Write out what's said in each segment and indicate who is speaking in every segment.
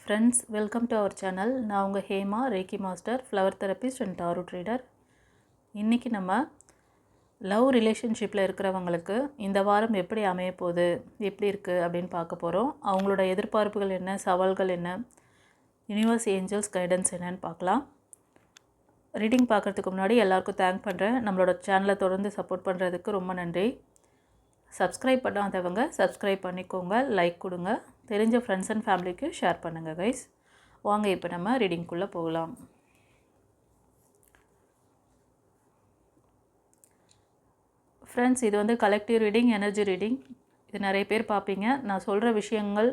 Speaker 1: Friends welcome to our channel நான் உங்கள் Hema reiki master flower therapist and tarot reader இன்றைக்கி நம்ம love ரிலேஷன்ஷிப்பில் இருக்கிறவங்களுக்கு இந்த வாரம் எப்படி அமைய போகுது எப்படி இருக்குது அப்படின்னு பார்க்க போகிறோம் அவங்களோட எதிர்பார்ப்புகள் என்ன சவால்கள் என்ன யூனிவர்ஸ் ஏஞ்சல்ஸ் கைடன்ஸ் என்னன்னு பார்க்கலாம். ரீடிங் பார்க்குறதுக்கு முன்னாடி எல்லாருக்கும் தேங்க் பண்ணுறேன் நம்மளோட சேனலை தொடர்ந்து சப்போர்ட் பண்ணுறதுக்கு ரொம்ப நன்றி. சப்ஸ்கிரைப் பண்ணாதவங்க சப்ஸ்கிரைப் பண்ணிக்கோங்க லைக் கொடுங்க. தெரிஞ்ச ஃப்ரெண்ட்ஸ் அண்ட் ஃபேமிலிக்கு ஷேர் பண்ணுங்கள் கைஸ் வாங்க இப்போ நம்ம ரீடிங்குள்ளே போகலாம். ஃப்ரெண்ட்ஸ் இது வந்து கலெக்டிவ் ரீடிங் எனர்ஜி ரீடிங் இது நிறைய பேர் பார்ப்பீங்க. நான் சொல்கிற விஷயங்கள்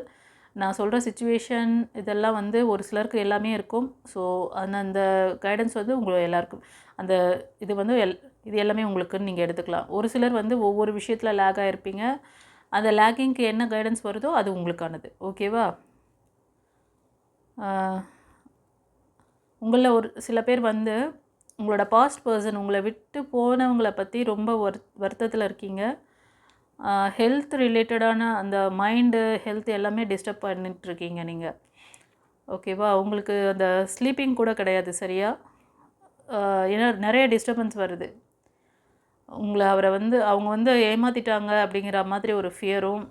Speaker 1: நான் சொல்கிற சுச்சுவேஷன் இதெல்லாம் வந்து ஒரு சிலருக்கு எல்லாமே இருக்கும். ஸோ அந்த அந்த கைடன்ஸ் வந்து உங்களுக்கு எல்லாருக்கும். அந்த இது வந்து எல் இது எல்லாமே உங்களுக்குன்னு நீங்கள் எடுத்துக்கலாம். ஒரு சிலர் வந்து ஒவ்வொரு விஷயத்தில் லேக் ஆகிருப்பீங்க அந்த லேக்கிங்க்கு என்ன கைடன்ஸ் வருதோ அது உங்களுக்கானது. ஓகேவா உங்களில் ஒரு சில பேர் வந்து உங்களோட பாஸ்ட் பர்சன் உங்களை விட்டு போனவங்களை பற்றி ரொம்ப வர் வருத்தத்தில் இருக்கீங்க. ஹெல்த் ரிலேட்டடான அந்த மைண்டு ஹெல்த் எல்லாமே டிஸ்டர்ப் பண்ணிட்டுருக்கீங்க நீங்கள் ஓகேவா உங்களுக்கு அந்த ஸ்லீப்பிங் கூட கிடையாது சரியா? ஏன்னா நிறைய டிஸ்டர்பன்ஸ் வருது. உங்களை அவரை வந்து அவங்க வந்து ஏமாற்றிட்டாங்க அப்படிங்கிற மாதிரி ஒரு ஃபியரும்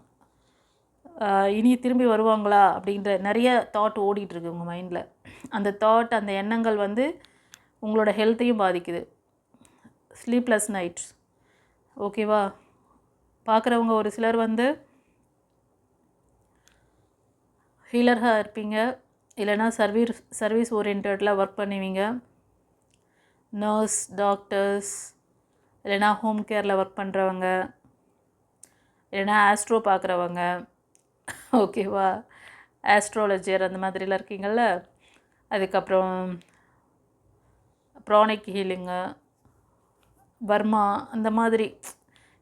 Speaker 1: இனி திரும்பி வருவாங்களா அப்படின்ற நிறைய தாட் ஓடிட்டுருக்கு உங்கள் மைண்டில் அந்த தாட் அந்த எண்ணங்கள் வந்து உங்களோட ஹெல்த்தையும் பாதிக்குது. ஸ்லீப்லெஸ் நைட்ஸ் ஓகேவா பார்க்குறவங்க ஒரு சிலர் வந்து ஹீலராக இருப்பீங்க. இல்லைனா சர்வீஸ் சர்வீஸ் ஓரியன்டில் ஒர்க் பண்ணுவீங்க. நர்ஸ் டாக்டர்ஸ் இல்லைனா ஹோம் கேரில் ஒர்க் பண்ணுறவங்க இல்லைனா ஆஸ்ட்ரோ பார்க்குறவங்க. ஓகேவா ஆஸ்ட்ராலஜர் அந்த மாதிரிலாம் இருக்கீங்கள்ல அதுக்கப்புறம் ப்ரானிக் ஹீலிங்கு வர்மா அந்த மாதிரி.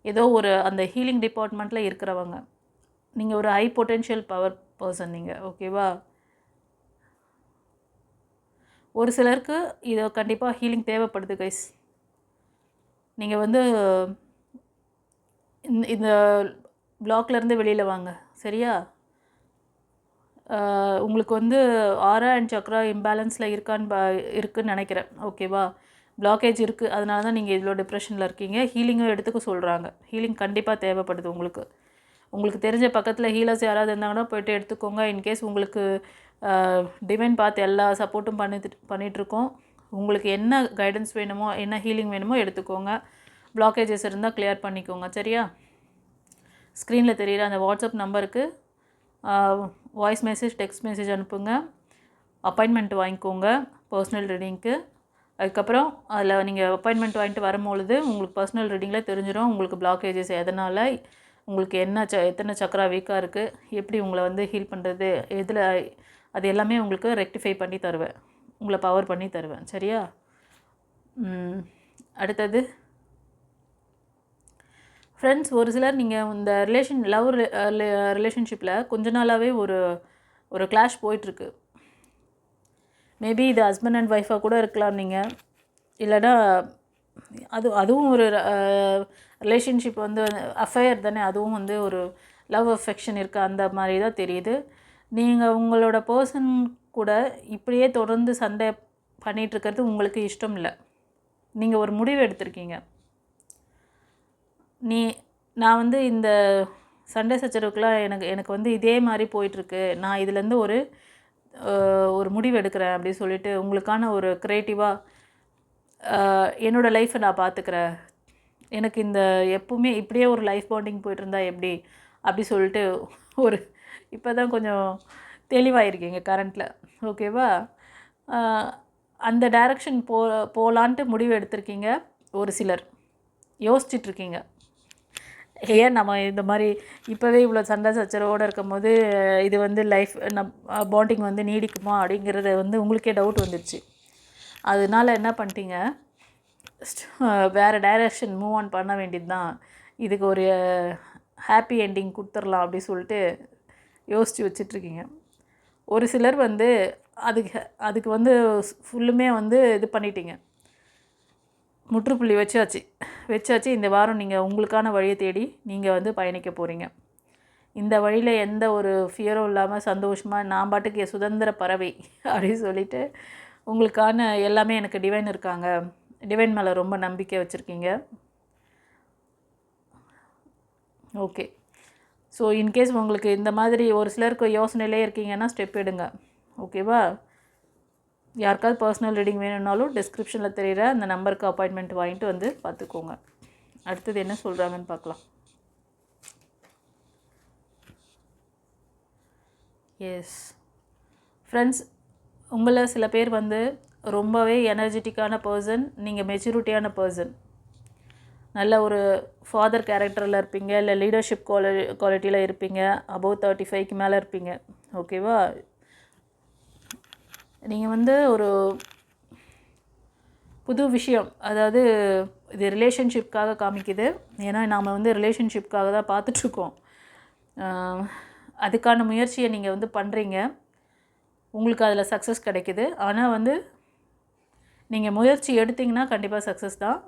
Speaker 1: ஏதோ ஒரு அந்த ஹீலிங் டிபார்ட்மெண்ட்டில் இருக்கிறவங்க. நீங்கள் ஒரு ஹை பொட்டென்ஷியல் பவர் பர்சன் நீங்கள் ஓகேவா ஒரு சிலருக்கு இதை கண்டிப்பாக ஹீலிங் தேவைப்படுது கைஸ் நீங்கள் வந்து இந்த இந்த பிளாக்லேருந்து வெளியில் வாங்க சரியா? உங்களுக்கு வந்து ஆரா அண்ட் சக்ரா இம்பேலன்ஸில் இருக்கான்னு பா இருக்குன்னு நினைக்கிறேன். ஓகேவா பிளாக்கேஜ் இருக்குது அதனால தான் நீங்கள் இவ்வளோ டிப்ரெஷனில் இருக்கீங்க. ஹீலிங்கும் எடுத்துக்க சொல்கிறாங்க ஹீலிங் கண்டிப்பாக தேவைப்படுது உங்களுக்கு. உங்களுக்கு தெரிஞ்ச பக்கத்தில் ஹீலர்ஸ் யாராவது இருந்தாங்கன்னா போய்ட்டு எடுத்துக்கோங்க. இன்கேஸ் உங்களுக்கு டிவைன் பார்த்து எல்லா சப்போர்ட்டும் பண்ணிட்டு பண்ணிகிட்ருக்கோம் உங்களுக்கு என்ன கைடன்ஸ் வேணுமோ என்ன ஹீலிங் வேணுமோ எடுத்துக்கோங்க. பிளாக்கேஜஸ் இருந்தால் கிளியர் பண்ணிக்கோங்க சரியா? ஸ்க்ரீனில் தெரிகிற அந்த வாட்ஸ்அப் நம்பருக்கு வாய்ஸ் மெசேஜ் டெக்ஸ்ட் மெசேஜ் அனுப்புங்க. அப்பாயின்மெண்ட் வாங்கிக்கோங்க பர்சனல் ரீடிங்க்கு அதுக்கப்புறம் அதில் நீங்கள் அப்பாயின்மெண்ட் வாங்கிட்டு வரும்பொழுது உங்களுக்கு பர்சனல் ரீடிங்கில் தெரிஞ்சிடும் உங்களுக்கு பிளாக்கேஜஸ் எதனால் உங்களுக்கு என்ன ச எத்தனை சக்கரா வீக்காக இருக்குது எப்படி உங்களை வந்து ஹீல் பண்ணுறது எதில் அது எல்லாமே உங்களுக்கு ரெக்டிஃபை பண்ணி தருவேன். உங்களை பவர் பண்ணி தருவேன். சரியா? அடுத்தது. ஃப்ரெண்ட்ஸ் ஒரு சிலர் நீங்கள் இந்த ரிலேஷன் லவ் ரிலேஷன்ஷிப்பில் கொஞ்ச நாளாகவே ஒரு ஒரு கிளாஷ் போயிட்டுருக்கு. மேபி இது ஹஸ்பண்ட் அண்ட் ஒய்ஃபாக கூட இருக்கலாம் நீங்கள் இல்லைனா அது அதுவும் ஒரு ரிலேஷன்ஷிப் வந்து அஃபையர் தானே அதுவும் வந்து ஒரு லவ் அஃபெக்ஷன் இருக்குது அந்த மாதிரி தான் தெரியுது. நீங்கள் உங்களோட பர்சன் கூட இப்படியே தொடர்ந்து சண்டை பண்ணிகிட்ருக்கிறது உங்களுக்கு இஷ்டம் இல்லை நீங்கள் ஒரு முடிவு எடுத்திருக்கீங்க. நீ நான் வந்து இந்த சண்டை சச்சரவுக்கெலாம் எனக்கு எனக்கு வந்து இதே மாதிரி போயிட்டுருக்கு. நான் இதுலேருந்து ஒரு ஒரு முடிவு எடுக்கிறேன் அப்படின்னு சொல்லிட்டு உங்களுக்கான ஒரு க்ரியேட்டிவாக என்னோடய லைஃப்பை நான் பார்த்துக்கிறேன். எனக்கு இந்த எப்பவுமே இப்படியே ஒரு லைஃப் பாண்டிங் போயிட்டுருந்தா எப்படி? அப்படி சொல்லிட்டு ஒரு இப்போ தான் கொஞ்சம் தெளிவாயிருக்கீங்க கரண்ட்டில் ஓகேவா? அந்த டைரக்ஷன் போ போகலான்ட்டு முடிவு எடுத்திருக்கீங்க ஒரு சிலர். யோசிச்சிட்ருக்கீங்க. ஏன் நம்ம இந்த மாதிரி இப்போவே இவ்வளோ சண்டை சச்சரவோடு இருக்கும்போது இது வந்து லைஃப் நம் பாண்டிங் வந்து நீடிக்குமா அப்படிங்கிறத வந்து உங்களுக்கே டவுட் வந்துடுச்சு அதனால என்ன பண்ணிட்டீங்க? வேறு டைரக்ஷன் மூவ் ஆன் பண்ண வேண்டியது தான் இதுக்கு ஒரு ஹாப்பி என்டிங் கொடுத்துர்லாம் அப்படி சொல்லிட்டு யோசித்து வச்சிட்ருக்கீங்க. ஒரு சிலர் வந்து அதுக்கு அதுக்கு வந்து ஃபுல்லுமே வந்து இது பண்ணிட்டீங்க. முற்றுப்புள்ளி வச்சாச்சு. வச்சாச்சு இந்த வாரம் நீங்கள் உங்களுக்கான வழியை தேடி நீங்கள் வந்து பயணிக்க போகிறீங்க இந்த வழியில் எந்த ஒரு ஃபியரும் இல்லாமல் சந்தோஷமாக நான் பாட்டுக்கு என் சுதந்திர பறவை அப்படின்னு சொல்லிட்டு உங்களுக்கான எல்லாமே எனக்கு டிவைன் இருக்காங்க. டிவைன் மேலே ரொம்ப நம்பிக்கை வச்சுருக்கீங்க. ஓகே ஸோ இன்கேஸ் உங்களுக்கு இந்த மாதிரி ஒரு சிலருக்கு யோசனையிலே இருக்கீங்கன்னா ஸ்டெப் எடுங்க. ஓகேவா யாருக்காவது பர்சனல் ரீடிங் வேணும்னாலும் டிஸ்கிரிப்ஷனில் தெரிகிற அந்த நம்பருக்கு அப்பாயின்மெண்ட் வாங்கிட்டு வந்து பார்த்துக்கோங்க. அடுத்தது என்ன சொல்கிறாங்கன்னு பார்க்கலாம். எஸ் ஃப்ரெண்ட்ஸ் உங்களை சில பேர் வந்து ரொம்பவே எனர்ஜெட்டிக்கான பர்சன் நீங்கள் மெச்சூரிட்டியான பர்சன் நல்ல ஒரு ஃபாதர் கேரக்டரில் இருப்பீங்க இல்லை லீடர்ஷிப் குவாலி குவாலிட்டியில் இருப்பீங்க அபவ் தேர்ட்டி ஃபைவ்க்கு மேலே இருப்பீங்க. ஓகேவா நீங்கள் வந்து ஒரு புது விஷயம் அதாவது இது ரிலேஷன்ஷிப்காக காமிக்குது. ஏன்னா நாம் வந்து ரிலேஷன்ஷிப்காக தான் பார்த்துட்ருக்கோம். அதுக்கான முயற்சியை நீங்கள் வந்து பண்ணுறீங்க உங்களுக்கு அதில் சக்ஸஸ் கிடைக்குது. ஆனால் வந்து நீங்கள் முயற்சி எடுத்தீங்கன்னா கண்டிப்பாக சக்ஸஸ் தான்.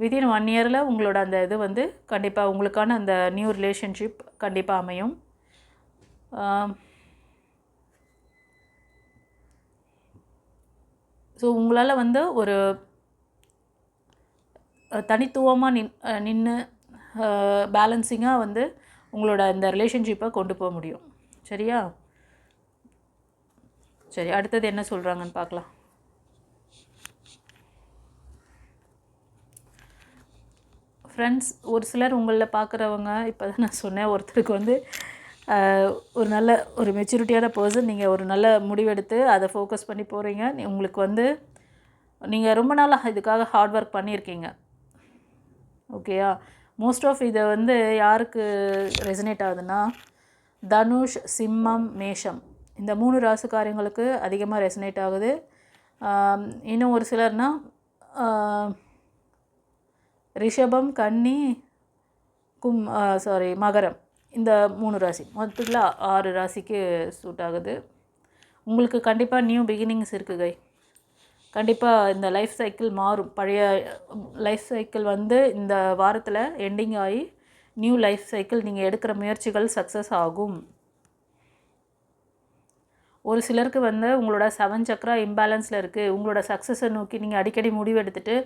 Speaker 1: வித்தின் ஒன் இயரில் உங்களோட அந்த இது வந்து கண்டிப்பாக உங்களுக்கான அந்த நியூ ரிலேஷன்ஷிப் கண்டிப்பாக அமையும். ஸோ உங்களால் வந்து ஒரு தனித்துவமாக நின் நின்று பேலன்சிங்காக வந்து உங்களோட இந்த ரிலேஷன்ஷிப்பை கொண்டு போக முடியும். சரியா? சரி அடுத்தது என்ன சொல்கிறாங்கன்னு பார்க்கலாம். ஃப்ரெண்ட்ஸ் ஒரு சிலர் உங்களில் பார்க்குறவங்க இப்போ தான் நான் சொன்னேன் ஒருத்தருக்கு வந்து ஒரு நல்ல ஒரு மெச்சூரிட்டியான பர்சன் நீங்கள் ஒரு நல்ல முடிவெடுத்து அதை ஃபோக்கஸ் பண்ணி போகிறீங்க உங்களுக்கு வந்து நீங்கள் ரொம்ப நாளாக இதுக்காக ஹார்ட் ஒர்க் பண்ணியிருக்கீங்க. ஓகேயா மோஸ்ட் ஆஃப் இதை வந்து யாருக்கு ரெசனேட் ஆகுதுன்னா தனுஷ் சிம்மம் மேஷம். இந்த மூணு ராசிக்காரங்களுக்கு அதிகமாக ரெசனேட் ஆகுது. இன்னும் ஒரு சிலர்னா ரிஷபம் கன்னி கும் சாரி மகரம். இந்த மூணு ராசி. மொத்தத்தில் ஆறு ராசிக்கு சூட் ஆகுது. உங்களுக்கு கண்டிப்பாக நியூ பிகினிங்ஸ் இருக்குது கை கண்டிப்பாக இந்த லைஃப் சைக்கிள் மாறும். பழைய லைஃப் சைக்கிள் வந்து இந்த வாரத்தில் எண்டிங் ஆகி நியூ லைஃப் சைக்கிள் நீங்கள் எடுக்கிற முயற்சிகள் சக்ஸஸ் ஆகும். ஒரு சிலருக்கு வந்து உங்களோட செவன் சக்கரா இம்பேலன்ஸில் இருக்குது உங்களோட சக்ஸஸை நோக்கி நீங்கள் அடிக்கடி முடிவெடுத்துட்டு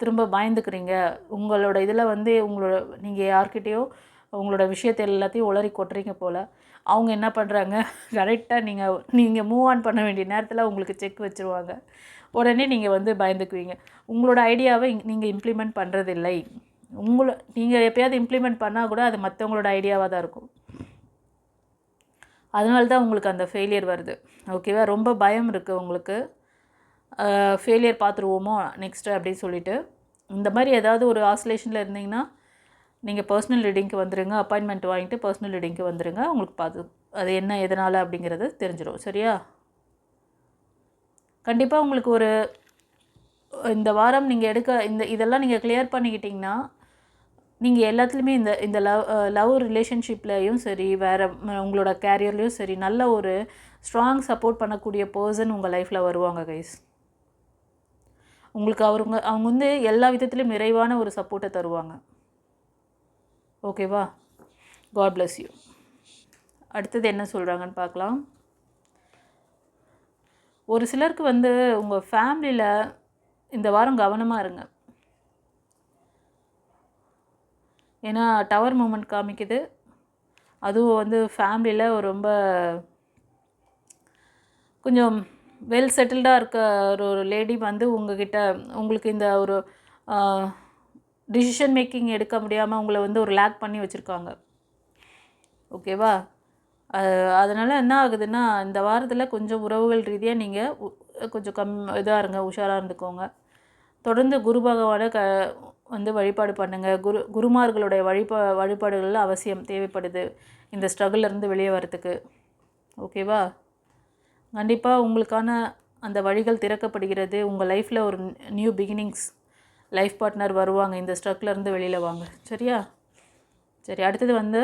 Speaker 1: திரும்ப பயந்துக்கிறீங்க. உங்களோட இதில் வந்து உங்களோட நீங்கள் யார்கிட்டேயோ உங்களோட விஷயத்தை எல்லாத்தையும் உளறி கொட்டுறீங்க போல். அவங்க என்ன பண்ணுறாங்க கரெக்டாக நீங்கள் நீங்கள் மூவ் ஆன் பண்ண வேண்டிய நேரத்தில் உங்களுக்கு செக் வச்சுருவாங்க. உடனே நீங்கள் வந்து பயந்துக்குவீங்க. உங்களோட ஐடியாவை நீங்கள் இம்ப்ளிமெண்ட் பண்ணுறதில்லை உங்களை நீங்கள் எப்பயாவது இம்ப்ளிமெண்ட் பண்ணால் கூட அது மற்றவங்களோட ஐடியாவாக தான் இருக்கும். அதனால தான் உங்களுக்கு அந்த ஃபெயிலியர் வருது. ஓகேவா ரொம்ப பயம் இருக்குது உங்களுக்கு. ஃபெயிலியர் பார்த்துருவோமோ நெக்ஸ்ட்டு அப்படின்னு சொல்லிட்டு. இந்த மாதிரி ஏதாவது ஒரு ஆசோலேஷனில் இருந்தீங்கன்னா நீங்கள் பர்சனல் ரீடிங்க்கு வந்துடுங்க அப்பாயின்மெண்ட் வாங்கிட்டு பர்சனல் ரீடிங்க்கு வந்துடுங்க உங்களுக்கு பார்த்து அது என்ன எதனால் அப்படிங்கிறது தெரிஞ்சிடும் சரியா? கண்டிப்பாக உங்களுக்கு ஒரு இந்த வாரம் நீங்கள் எடுக்க இந்த இதெல்லாம் நீங்கள் கிளியர் பண்ணிக்கிட்டிங்கன்னா நீங்கள் எல்லாத்துலேயுமே இந்த இந்த லவ் லவ் ரிலேஷன்ஷிப்லேயும் சரி வேறு உங்களோட கேரியர்லேயும் சரி நல்ல ஒரு ஸ்ட்ராங் சப்போர்ட் பண்ணக்கூடிய பர்சன் உங்கள் லைஃப்பில் வருவாங்க கைஸ் உங்களுக்கு அவருங்க அவங்க வந்து எல்லா விதத்துலேயும் நிறைவான ஒரு சப்போர்ட்டை தருவாங்க. ஓகேவா காட் பிளஸ் யூ அடுத்தது என்ன சொல்கிறாங்கன்னு பார்க்கலாம். ஒரு சிலருக்கு வந்து உங்கள் ஃபேமிலியில் இந்த வாரம் கவனமாக இருங்க. ஏன்னா டவர் மூமெண்ட் காமிக்குது. அதுவும் வந்து ஃபேமிலியில் ஒரு ரொம்ப கொஞ்சம் வெல் செட்டில்டாக இருக்க ஒரு ஒரு லேடி வந்து உங்ககிட்ட உங்களுக்கு இந்த ஒரு டிசிஷன் மேக்கிங் எடுக்க முடியாமல் உங்களை வந்து ஒரு லேக் பண்ணி வச்சுருக்காங்க. ஓகேவா அதனால் என்ன ஆகுதுன்னா இந்த வாரத்தில் கொஞ்சம் உறவுகள் ரீதியாக நீங்கள் கொஞ்சம் கம் இதாக இருங்க உஷாராக இருந்துக்கோங்க. தொடர்ந்து குரு பகவானை க வந்து வழிபாடு பண்ணுங்கள் குரு குருமார்களுடைய வழிபா வழிபாடுகள் அவசியம் தேவைப்படுது. இந்த ஸ்ட்ரகிள்லேருந்து வெளியே வரத்துக்கு ஓகேவா கண்டிப்பாக உங்களுக்கான அந்த வழிகள் திறக்கப்படுகிறது. உங்கள் லைஃப்பில் ஒரு நியூ பிகினிங்ஸ் லைஃப் பார்ட்னர் வருவாங்க. இந்த ஸ்ட்ரக்லேருந்து வெளியில் வாங்க. சரியா? சரி அடுத்தது வந்து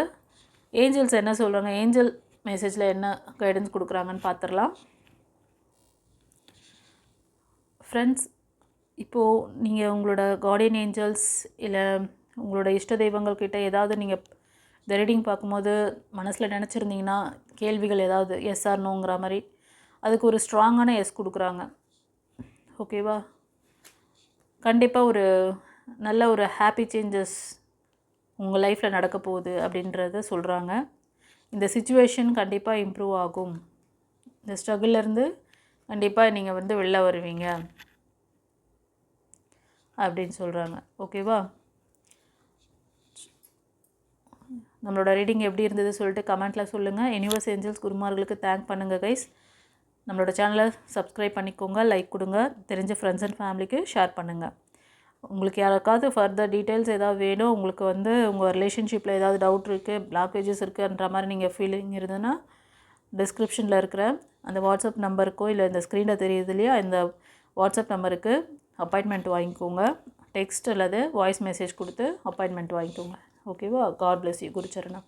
Speaker 1: ஏஞ்சல்ஸ் என்ன சொல்கிறாங்க ஏஞ்சல் மெசேஜில் என்ன கைடன்ஸ் கொடுக்குறாங்கன்னு பார்த்துடலாம். ஃப்ரெண்ட்ஸ் இப்போது நீங்கள் உங்களோட கார்டியன் ஏஞ்சல்ஸ் இல்லை உங்களோட இஷ்ட தெய்வங்கள்கிட்ட ஏதாவது நீங்கள் இந்த ரீடிங் பார்க்கும்போது மனசில் நினச்சிருந்தீங்கன்னா கேள்விகள் ஏதாவது எஸ் ஆர் நோங்கிற மாதிரி அதுக்கு ஒரு ஸ்ட்ராங்கான எஸ் கொடுக்குறாங்க. ஓகேவா கண்டிப்பாக ஒரு நல்ல ஒரு ஹாப்பி சேஞ்சஸ் உங்கள் லைஃப்பில் நடக்க போகுது அப்படின்றத சொல்கிறாங்க இந்த சுச்சுவேஷன் கண்டிப்பாக இம்ப்ரூவ் ஆகும். இந்த ஸ்ட்ரகிள்லேருந்து கண்டிப்பாக நீங்கள் வந்து வெளில வருவீங்க. அப்படின்னு சொல்கிறாங்க ஓகேவா நம்மளோட ரீடிங் எப்படி இருந்தது சொல்லிட்டு கமெண்ட்டில் சொல்லுங்கள் யூனிவர்ஸ் ஏஞ்சல்ஸ் குருமார்களுக்கு தேங்க் பண்ணுங்கள் கைஸ் நம்மளோட சேனலை சப்ஸ்கிரைப் பண்ணிக்கோங்க லைக் கொடுங்க. தெரிஞ்ச ஃப்ரெண்ட்ஸ் அண்ட் ஃபேமிலிக்கு ஷேர் பண்ணுங்கள் உங்களுக்கு யாருக்காவது ஃபர்தர் டீட்டெயில்ஸ் ஏதாவது வேணும் உங்களுக்கு வந்து உங்கள் ரிலேஷன்ஷிப்பில் ஏதாவது டவுட் இருக்குது பிளாக்கேஜஸ் இருக்குன்ற மாதிரி நீங்கள் ஃபீலிங் இருந்ததுன்னா டிஸ்கிரிப்ஷனில் இருக்கிற அந்த வாட்ஸ்அப் நம்பருக்கோ இல்லை இந்த ஸ்க்ரீனில் தெரியுது இல்லையா இந்த வாட்ஸ்அப் நம்பருக்கு அப்பாயின்மெண்ட் வாங்கிக்கோங்க. டெக்ஸ்ட் அல்லது வாய்ஸ் மெசேஜ் கொடுத்து அப்பாயின்மெண்ட் வாங்கிக்கோங்க. ஓகேவா காட் பிளஸ் யூ குருச்சரணம்.